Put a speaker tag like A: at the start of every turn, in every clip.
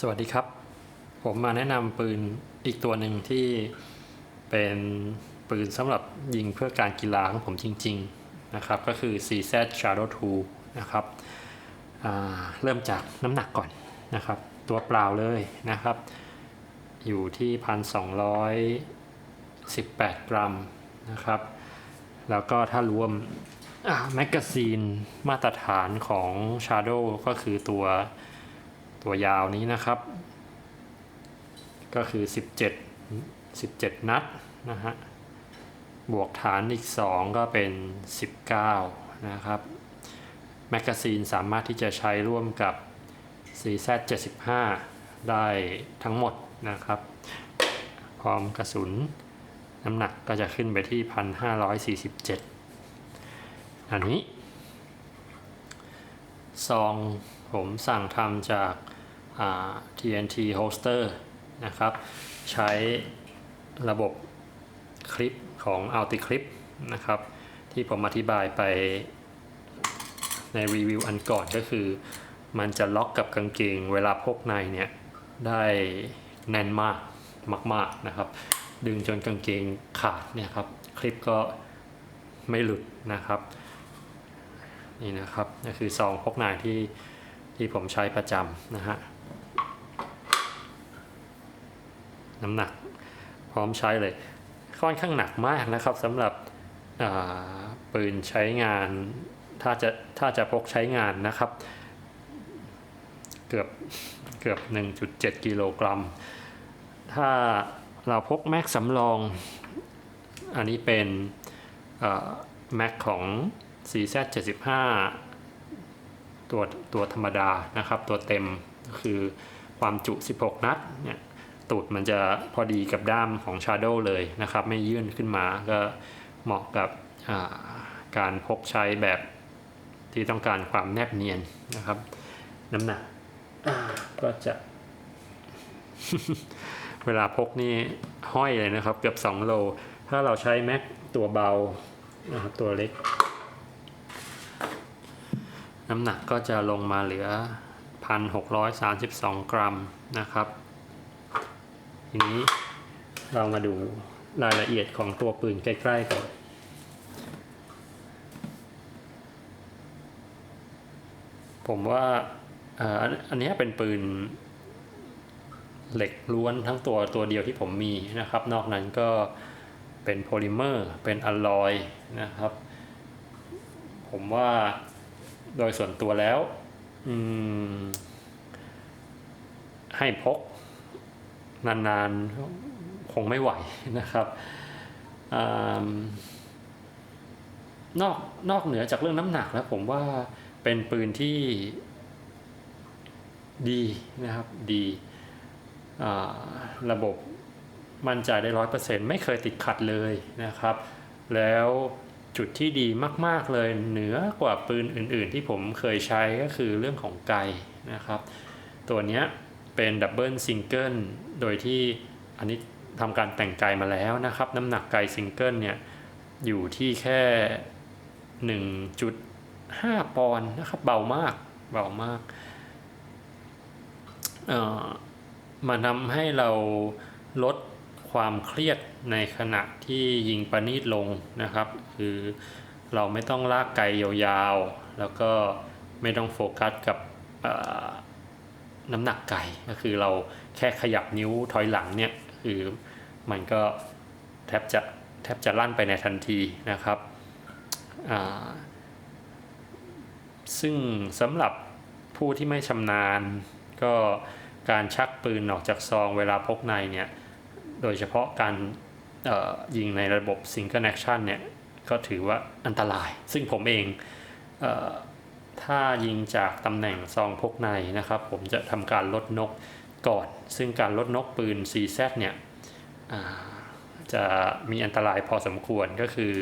A: สวัสดีครับ ผมมาแนะนำปืนอีกตัวหนึ่งที่เป็นปืนสำหรับยิงเพื่อการกีฬาของผมจริง ๆ นะครับ ก็คือ CZ Shadow 2 นะครับเริ่มจากน้ำหนักก่อนนะครับ ตัวเปล่าเลยนะครับ อยู่ที่ 1,218 กรัมนะครับ แล้วก็ถ้ารวมแมกกาซีนมาตรฐานของ Shadow ก็คือตัว ตัวยาวนี้นะครับ ก็คือ 17 17 นัดนะฮะบวกฐานอีก 2 ก็เป็น 19 นะครับ แมกกาซีนสามารถที่จะใช้ร่วมกับ CZ 75 ได้ทั้งหมดนะครับ พร้อมกระสุนน้ำหนักก็จะขึ้นไปที่ 1,547 อันนี้ซองผมสั่งทำจาก TNT holster นะครับ ใช้ระบบคลิปของ Alticlip นะครับ ที่ผมอธิบายไปในรีวิวอันก่อนก็คือ มันจะล็อกกับกางเกง เวลาพกในเนี่ยได้แน่นมากมาก ๆนะครับ ดึงจนกางเกงขาดเนี่ยครับ คลิปก็ไม่หลุดนะครับ นี่นะครับนี่คือซองพกนายที่ที่ผมใช้ประจำนะฮะ น้ำหนักพร้อมใช้เลย ค่อนข้างหนักมากนะครับสำหรับปืนใช้งานถ้าจะถ้าจะพกใช้งานนะครับ เกือบเกือบ 1.7 กิโลกรัม ถ้าเราพกแม็กสำรอง อันนี้เป็นแม็กของ CZ75 ตัวตัวธรรมดานะครับ ตัวเต็มคือความจุ 16 นัดเนี่ย ตูดมันจะพอดีกับด้ามของ Shadow เลยนะครับ ไม่ยื่นขึ้นมาก็เหมาะกับการพกใช้แบบที่ต้องการความแนบเนียนนะครับ น้ำหนักก็จะ เวลาพกนี่ห้อยเลยนะครับ เกือบ 2 โล ถ้าเราใช้แม็กตัวเบานะครับตัวเล็ก น้ำหนักก็จะลงมาเหลือ 1,632 กรัมนะครับ ทีนี้เรามาดูรายละเอียดของตัวปืนใกล้ๆก่อนผมว่าอันนี้เป็นปืนเหล็กล้วนทั้งตัวตัวเดียวที่ผมมีนะครับ นอกนั้นก็เป็นโพลิเมอร์ เป็นอลลอยนะครับ ผมว่าโดยส่วนตัวแล้วให้พก นานๆ คงไม่ไหวนะครับอนอกนอกเหนือจากเรื่องน้ำหนักแล้วผมว่าเป็นปืนที่ดีนะครับดีระบบมั่นใจได้ร้อยเปอร์เซ็นต์ไม่เคยติดขัดเลยนะครับ แล้วจุดที่ดีมาก ๆ เลยเหนือกว่าปืนอื่น ๆ ที่ผมเคยใช้ก็คือเรื่องของไกนะครับ ตัวเนี้ย เป็นดับเบิลซิงเกิลโดยที่อันนี้ทำการแต่งไกมาแล้วนะครับ น้ำหนักไกซิงเกิลเนี่ยอยู่ที่แค่ 1.5 ปอนด์นะครับ เบามากเบามากมันทำให้เราลดความเครียดในขณะที่ยิงประณีตลงนะครับ คือเราไม่ต้องลากไกยาวๆ แล้วก็ไม่ต้องโฟกัสกับ น้ำหนักไก่ก็คือเราแค่ขยับนิ้วถอยหลังเนี่ยคือมันก็แทบจะแทบจะลั่นไปในทันทีนะครับซึ่งสำหรับผู้ที่ไม่ชำนาญ ก็การชักปืนออกจากซองเวลาพกในเนี่ยโดยเฉพาะการยิงในระบบ Single Action เนี่ยก็ถือว่าอันตราย ซึ่งผมเองเอ ถ้ายิงจากตำแหน่งซองพกในนะครับ ผมจะทำการลดนกก่อน ซึ่งการลดนกปืน CZ เนี่ยจะมีอันตรายพอสมควรก็คือ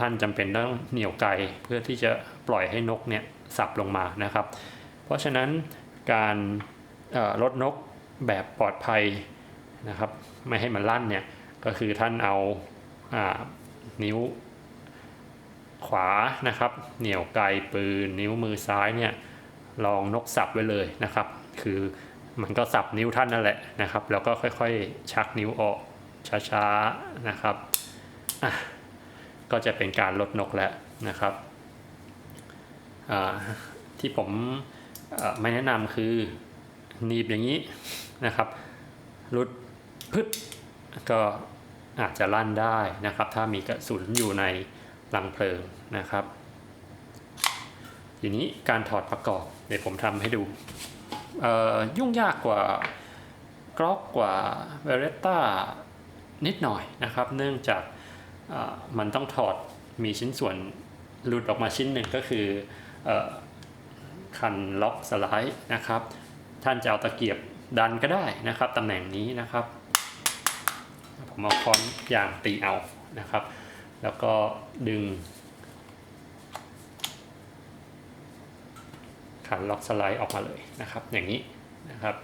A: ท่านจำเป็นต้องเหนี่ยวไกเพื่อที่จะปล่อยให้นกเนี่ยสับลงมานะครับ เพราะฉะนั้นการลดนกแบบปลอดภัยนะครับ ไม่ให้มันลั่นเนี่ยก็คือท่านเอาอานิ้ว ขวานะครับ เหนี่ยวไกปืนนิ้วมือซ้ายเนี่ยลองนกสับไว้เลยนะครับ คือมันก็สับนิ้วท่านนั่นแหละนะครับ แล้วก็ค่อยๆ ชักนิ้วออกช้าๆนะครับอะก็จะเป็นการลดนกแล้วนะครับที่ผมไม่แนะนำคือหนีบอย่างนี้นะครับรุดพึดก็อาจจะลั่นได้นะครับ ถ้ามีกระสุนอยู่ใน ลังเพลิงนะครับทีนี้การถอดประกอบเดี๋ยวผมทำให้ดูยุ่งยากกว่ากลอกกว่าเวเรต t านิดหน่อยนะครับ เนื่องจากมันต้องถอดมีชิ้นส่วนหลุดออกมาชิ้นหนึ่งก็คือออคันล็อกสไลด์นะครับ ท่านจะเอาตะเกียบดันก็ได้นะครับตำแหน่งนี้นะครับ ผมเอาค้อนยางตีเอานะครับ แล้วก็ดึง ขันล็อกสไลด์ออกมาเลยนะครับ อย่างนี้นะครับ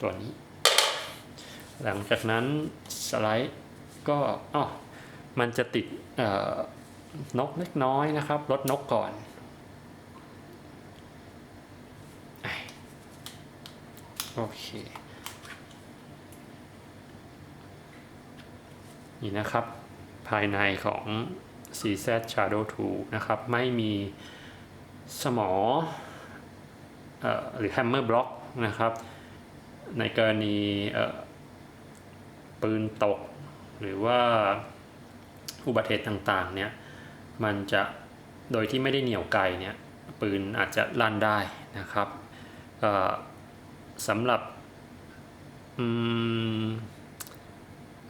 A: ตัวนี้ หลังจากนั้นสไลด์ก็อ๋อมันจะติดนกเล็กน้อยนะครับลดนกก่อน โอเค นี่นะครับ ภายในของ CZ Shadow 2 นะครับ ไม่มีสมออหรือ Hammer Block นะครับ ในกรณีปืนตก หรือว่าอุบัติเหตุต่างๆเนี่ยมันจะโดยที่ไม่ได้เหนี่ยวไกลเนี่ยปืนอาจจะลั่นได้นะครับสำหรับ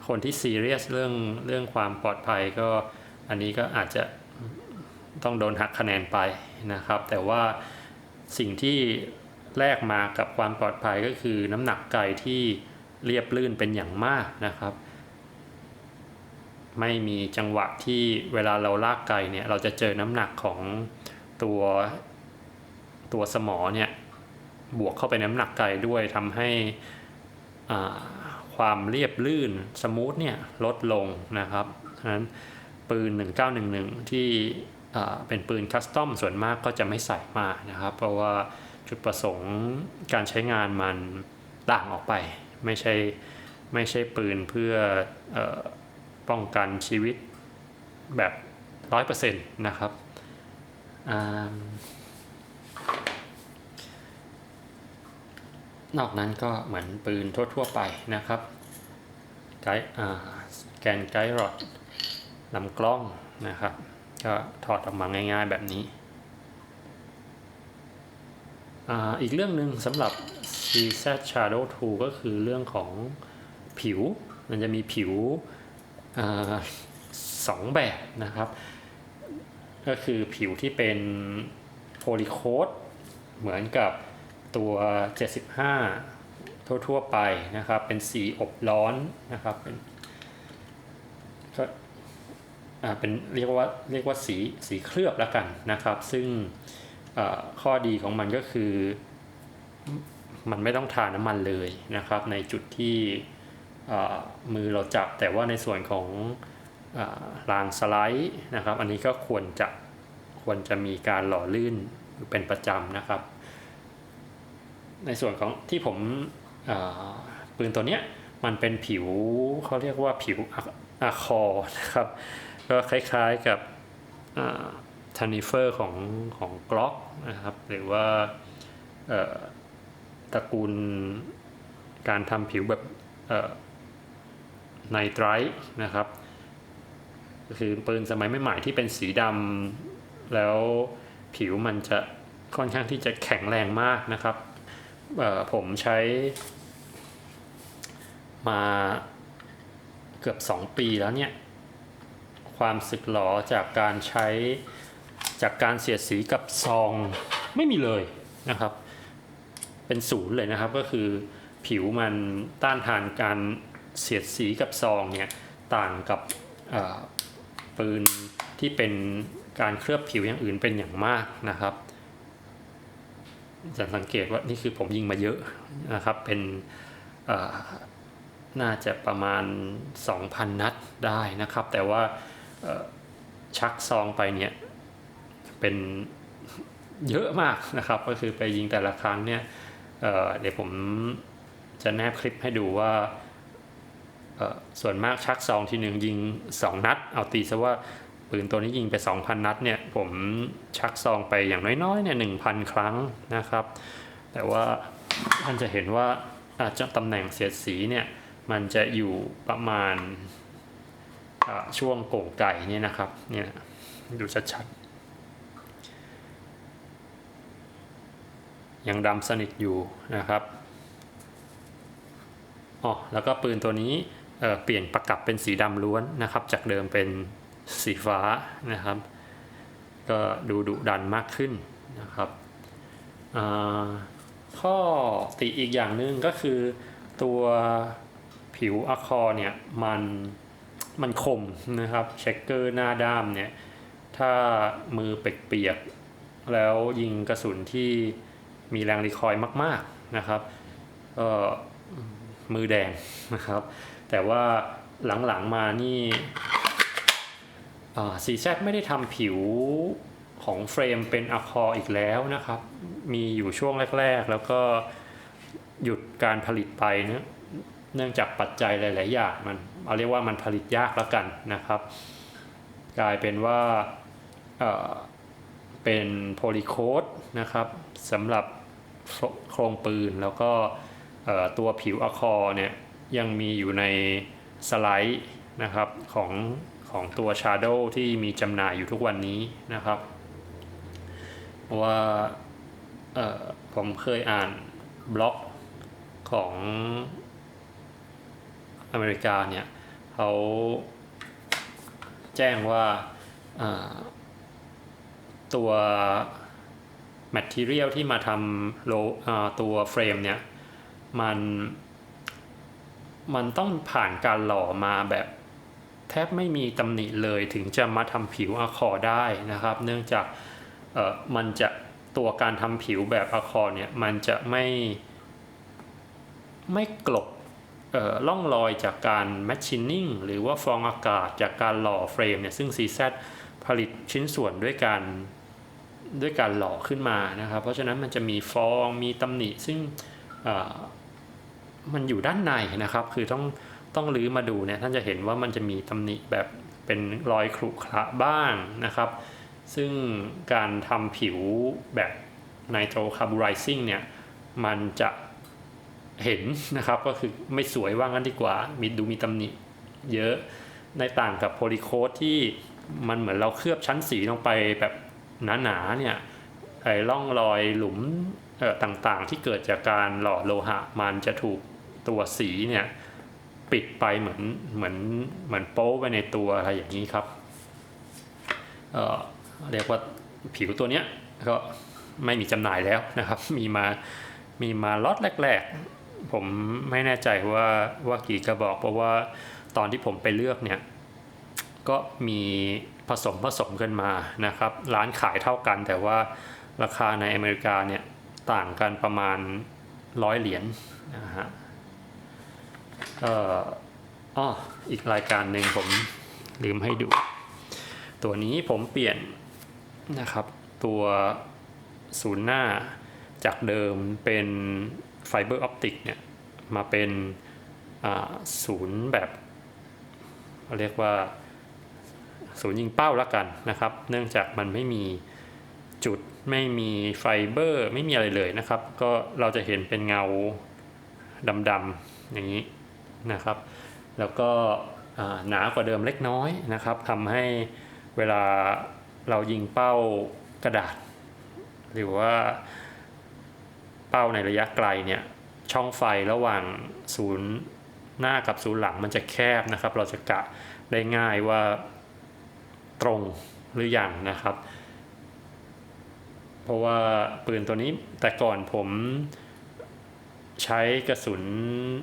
A: คนที่ซีเรียสเรื่องเรื่องความปลอดภัยก็อันนี้ก็อาจจะต้องโดนหักคะแนนไปนะครับ แต่ว่าสิ่งที่แลกมากับความปลอดภัยก็คือน้ำหนักไกที่เรียบลื่นเป็นอย่างมากนะครับ ไม่มีจังหวะที่เวลาเราลากไกเนี่ยเราจะเจอน้ำหนักของตัวตัวสมอเนี่ยบวกเข้าไปน้ำหนักไกลด้วยทำให้อ่า ความเรียบลื่นสมูทเนี่ยลดลงนะครับฉะนั้นปืน 1911 ที่อ่าเป็นปืนคัสตอมส่วนมากก็จะไม่ใส่มานะครับ เพราะว่าจุดประสงค์การใช้งานมันต่างออกไป ไม่ใช่ไม่ใช่ปืนเพื่อออป้องกันชีวิตแบบ 100%นะครับอ่า นอกนั้นก็เหมือนปืนทั่ว ๆ ไปนะครับไกด์แกนไกด์รอดลำกล้องนะครับ ก็ถอดออกมาง่าย ๆ แบบนี้ อีกเรื่องหนึ่งสำหรับ CZ Shadow 2 ก็คือเรื่องของผิว มันจะมีผิวอสองแบบนะครับ ก็คือผิวที่เป็นโพลีโคดเหมือนกับ ตัว 75 ทั่ว ๆ ไปนะครับ เป็นสีอบร้อนนะครับเป็นก็เป็นเรียกว่าเรียกว่าสีสีเคลือบแล้วกันนะครับ ซึ่งข้อดีของมันก็คือ มันไม่ต้องทาน้ำมันเลยนะครับ ในจุดที่มือเราจับแต่ว่าในส่วนของรางสไลด์นะครับ อันนี้ก็ควรจะควรจะมีการหล่อลื่นเป็นประจำนะครับ ในส่วนของที่ผมปืนตัวเนี้ยมันเป็นผิวเขาเรียกว่าผิวอะคอร์นะครับก็คล้ายๆกับทันนิเฟอร์ของของกล็อกนะครับหรือว่าตระกูลการทำผิวแบบไนไตรท์นะครับคือปืนสมัยใหม่ๆที่เป็นสีดำแล้วผิวมันจะค่อนข้างที่จะแข็งแรงมากนะครับ ผมใช้มาเกือบ 2 ปีแล้วเนี่ย ความสึกหลอจากการใช้จากการเสียดสีกับซองไม่มีเลยนะครับ เป็นศูนย์เลยนะครับก็คือผิวมันต้านทานการเสียดสีกับซองเนี่ยต่างกับปืนที่เป็นการเคลือบผิวอย่างอื่นเป็นอย่างมากนะครับ จะสังเกตว่านี่คือผมยิงมาเยอะนะครับ เป็นน่าจะประมาณ 2,000 นัดได้นะครับ แต่ว่าชักซองไปเนี่ยเป็นเยอะมากนะครับ ก็คือไปยิงแต่ละครั้งเนี่ยเเดี๋ยวผมจะแนบคลิปให้ดูว่าส่วนมากชักซองทีหนึ่งยิง 2 นัด เอาตีซะว่าปืนตัวนี้ยิงไป 2,000 นัดเนี่ย ผมชักซองไปอย่างน้อยๆเนี่ย1,000ครั้งนะครับ แต่ว่าท่านจะเห็นว่าอาจจะตำแหน่งเสียดสีเนี่ยมันจะอยู่ประมาณช่วงโก่งไก่เนี่ยนะครับเนี่ยดูชัดๆยังดำสนิทอยู่นะครับอ๋อแล้วก็ปืนตัวนี้เเปลี่ยนประกับเป็นสีดำล้วนนะครับ จากเดิมเป็นสีฟ้านะครับ ก็ดูดุดันมากขึ้นนะครับข้อติอีกอย่างหนึ่งก็คือตัวผิวอะคอเนี่ยมันมันคมนะครับเช็คเกอร์หน้าด้ามเนี่ยถ้ามือเปียกๆแล้วยิงกระสุนที่มีแรงรีคอยมากๆนะครับก็มือแดงนะครับ แต่ว่าหลังๆมานี่ ซีแซไม่ได้ทำผิวของเฟรมเป็นอะคออีกแล้วนะครับ มีอยู่ช่วงแรก ๆ แล้วก็หยุดการผลิตไปเนะเนื่องจากปัจจัยหลาย ๆ อย่างมันเอาเรียกว่ามันผลิตยากแล้วกันนะครับ กลายเป็นว่าเเป็นโพลีโคดนะครับสำหรับโครงปืนแล้วก็ตัวผิวอะคอเนี่ยยังมีอยู่ในสไลด์นะครับของ ของตัว Shadow ที่มีจำหน่ายอยู่ทุกวันนี้นะครับ ว่าผมเคยอ่านบล็อกของอเมริกาเนี่ยเขาแจ้งว่าตัว material ที่มาทำโลตัวเฟรมเนี่ยมันมันต้องผ่านการหล่อมาแบบ แทบไม่มีตำหนิเลยถึงจะมาทำผิวอะคอได้นะครับ เนื่องจากเอ่อมันจะตัวการทำผิวแบบอะคอเนี่ยมันจะไม่ไม่กลบเอ่อล่องรอยจากการแมชชีนนิ่งหรือว่าฟองอากาศจากการหล่อเฟรมเนี่ยซึ่ง CZ ผลิตชิ้นส่วนด้วยการด้วยการหล่อขึ้นมานะครับ เพราะฉะนั้นมันจะมีฟองมีตำหนิซึ่งมันอยู่ด้านในนะครับ คือต้อง ต้องลื้อมาดูเนี่ยท่านจะเห็นว่ามันจะมีตำหนิแบบเป็นรอยขรุขระบ้างนะครับ ซึ่งการทำผิวแบบไนโตรคาร์บูไรซิ่งเนี่ยมันจะเห็นนะครับก็คือไม่สวยว่างั้นดีกว่า มีดูมีตำหนิเยอะในต่างกับโพลีโคดที่มันเหมือนเราเคลือบชั้นสีลงไปแบบหนาๆเนี่ยไอ้ร่องรอยหลุมต่างๆ ที่เกิดจากการหล่อโลหะ มันจะถูกตัวสีเนี่ย ปิดไปเหมือนเหมือนเหมือนโป๊ไปในตัวอะไรอย่างนี้ครับเออเรียกว่าผิวตัวเนี้ยก็ไม่มีจำหน่ายแล้วนะครับ มีมามีมาล็อตแรก ๆ ผมไม่แน่ใจว่าว่ากี่กระบอก เพราะว่าตอนที่ผมไปเลือกเนี่ยก็มีผสมผสมกันมานะครับ ร้านขายเท่ากัน แต่ว่าราคาในอเมริกาเนี่ยต่างกันประมาณร้อยเหรียญนะฮะ อ่ออ้ออีกรายการหนึ่งผมลืมให้ดู ตัวนี้ผมเปลี่ยนนะครับ ตัวศูนย์หน้าจากเดิมเป็นไฟเบอร์ออปติกเนี่ยมาเป็นศูนย์แบบเรียกว่าศูนย์ยิงเป้าละกันนะครับ เนื่องจากมันไม่มีจุดไม่มีไฟเบอร์ ไม่มีอะไรเลยนะครับ ก็เราจะเห็นเป็นเงาดำๆอย่างนี้ นะครับ แล้วก็หนากว่าเดิมเล็กน้อยนะครับทำให้เวลาเรายิงเป้ากระดาษ หรือว่าเป้าในระยะไกลเนี่ยช่องไฟระหว่างศูนย์หน้ากับศูนย์หลังมันจะแคบนะครับ เราจะกะได้ง่ายว่าตรงหรืออยังนะครับ เพราะว่าปืนตัวนี้แต่ก่อนผม ใช้กระสุน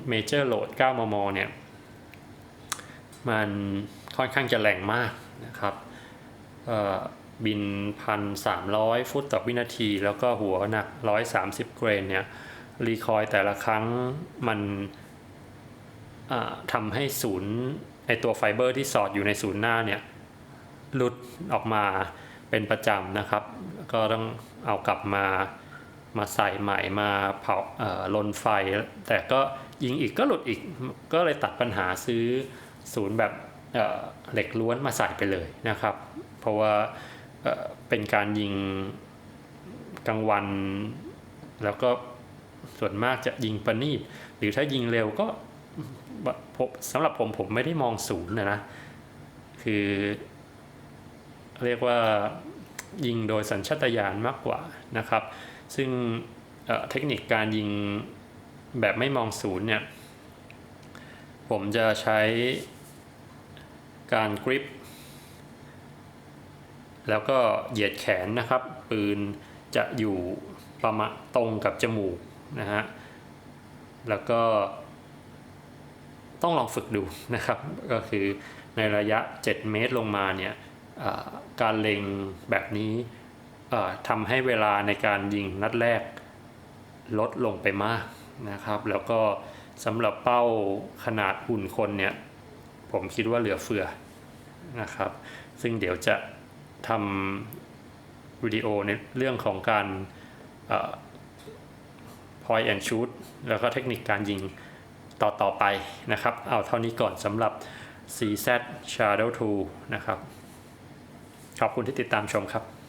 A: เมเจอร์โหลด 9 มม เนี่ย มันค่อนข้างจะแรงมากนะครับบิน 1,300 ฟุตต่อวินาที แล้วก็หัวหนัก 130 เกรน เนี่ย รีคอยแต่ละครั้งมันทำให้ศูนย์ไอตัวไฟเบอร์ที่สอดอยู่ในศูนย์หน้าเนี่ยหลุดออกมาเป็นประจำนะครับ ก็ต้องเอากลับมา มาใส่ใหม่มาเผาเอ่อลนไฟ แต่ก็ยิงอีกก็หลุดอีกก็เลยตัดปัญหาซื้อศูนย์แบบเอ่อเหล็กล้วนมาใส่ไปเลยนะครับ เพราะว่าเอ่อเป็นการยิงกลางวัน แล้วก็ส่วนมากจะยิงประณีตหรือถ้ายิงเร็วก็สำหรับผมผมไม่ได้มองศูนย์นะนะคือ เรียกว่ายิงโดยสัญชาตญาณมากกว่านะครับ ซึ่งเเทคนิคการยิงแบบไม่มองศูนย์เนี่ย ผมจะใช้การกริป แล้วก็เหยียดแขนนะครับ ปืนจะอยู่ประมาณตรงกับจมูกนะฮะ แล้วก็ต้องลองฝึกดูนะครับ ก็คือในระยะ 7 เมตรลงมาเนี่ยการเล็งแบบนี้ ทำให้เวลาในการยิงนัดแรกลดลงไปมากนะครับ แล้วก็สำหรับเป้าขนาดหุ่นคนเนี่ยผมคิดว่าเหลือเฟือนะครับ ซึ่งเดี๋ยวจะทำวิดีโอในเรื่องของการเอ่อ point and shoot แล้วก็เทคนิคการยิงต่อต่อไปนะครับ เอาเท่านี้ก่อนสำหรับ CZ Shadow 2 นะครับ ขอบคุณที่ติดตามชมครับ